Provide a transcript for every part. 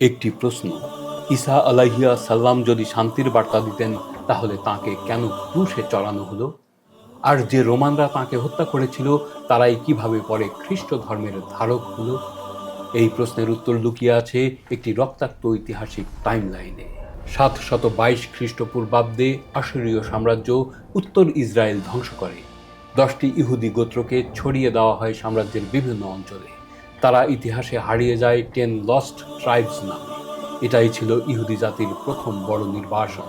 একটি প্রশ্ন। ঈসা আলাহিয়া সাল্লাম যদি শান্তির বার্তা দিতেন, তাহলে তাকে কেন ক্রুশে চড়ানো হলো? আর যে রোমানরা তাকে হত্যা করেছিল, তারাই কীভাবে পরে খ্রিস্ট ধর্মের ধারক হলো? এই প্রশ্নের উত্তর লুকিয়ে আছে একটি রক্তাক্ত ঐতিহাসিক টাইমলাইনে। সাত শত বাইশ খ্রিস্টপূর্বাব্দে আশুরীয় সাম্রাজ্য উত্তর ইসরায়েল ধ্বংস করে। দশটি ইহুদি গোত্রকে ছড়িয়ে দেওয়া হয় সাম্রাজ্যের বিভিন্ন অঞ্চলে। তারা ইতিহাসে হারিয়ে যায় টেন লস্ট ট্রাইবস নামে। এটাই ছিল ইহুদি জাতির প্রথম বড় নির্বাসন।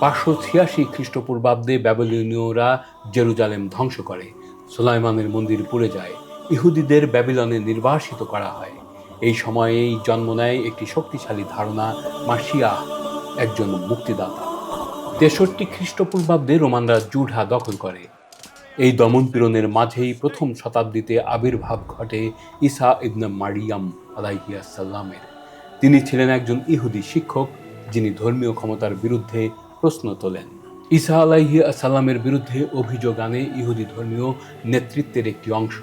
পাঁচশো ছিয়াশি খ্রিস্টপূর্বাব্দে ব্যাবিলনীয়রা জেরুজালেম ধ্বংস করে। সুলাইমানের মন্দির পুড়ে যায়। ইহুদিদের ব্যাবিলনে নির্বাসিত করা হয়। এই সময়েই জন্ম নেয় একটি শক্তিশালী ধারণা, মাসিয়া, একজন মুক্তিদাতা। তেষট্টি খ্রিস্টপূর্বাব্দে রোমানরা জুঢা দখল করে। এই দমনপীড়নের মাঝেই প্রথম শতাব্দীতে আবির্ভাব ঘটে ইসা ইবনে মারিয়াম আলাইহিয়াসাল্লামের তিনি ছিলেন একজন ইহুদি শিক্ষক, যিনি ধর্মীয় ক্ষমতার বিরুদ্ধে প্রশ্ন তোলেন। ঈসা আলাইহিয়াসাল্লামের বিরুদ্ধে অভিযোগ আনে ইহুদি ধর্মীয় নেতৃত্বের একটি অংশ।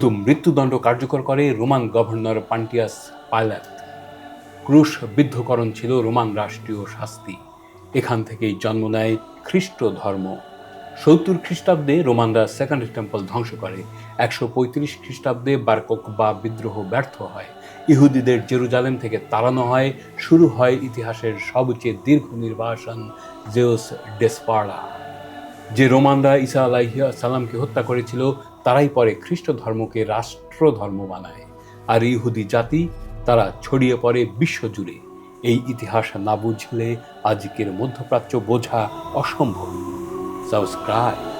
তো মৃত্যুদণ্ড কার্যকর করে রোমান গভর্নর পান্টিয়াস পাইলাত ক্রুশ বিদ্ধকরণ ছিল রোমান রাষ্ট্রীয় শাস্তি। এখান থেকেই জন্ম নেয় খ্রিস্ট ধর্ম সত্তর খ্রিস্টাব্দে রোমানরা সেকেন্ড টেম্পল ধ্বংস করে। একশো পঁয়ত্রিশ খ্রিস্টাব্দে বারকক বা বিদ্রোহ ব্যর্থ হয়। ইহুদিদের জেরুজালেম থেকে তাড়ানো হয়। শুরু হয় ইতিহাসের সবচেয়ে দীর্ঘ নির্বাসন জেওস ডেসপার্ডা যে রোমানরা ঈসা আলাইহিয়া সালামকে হত্যা করেছিল, তারাই পরে খ্রিস্ট ধর্মকে রাষ্ট্র ধর্ম বানায়। আর ইহুদি জাতি, তারা ছড়িয়ে পড়ে বিশ্বজুড়ে। এই ইতিহাস না বুঝলে আজকের মধ্যপ্রাচ্য বোঝা অসম্ভব। subscribe.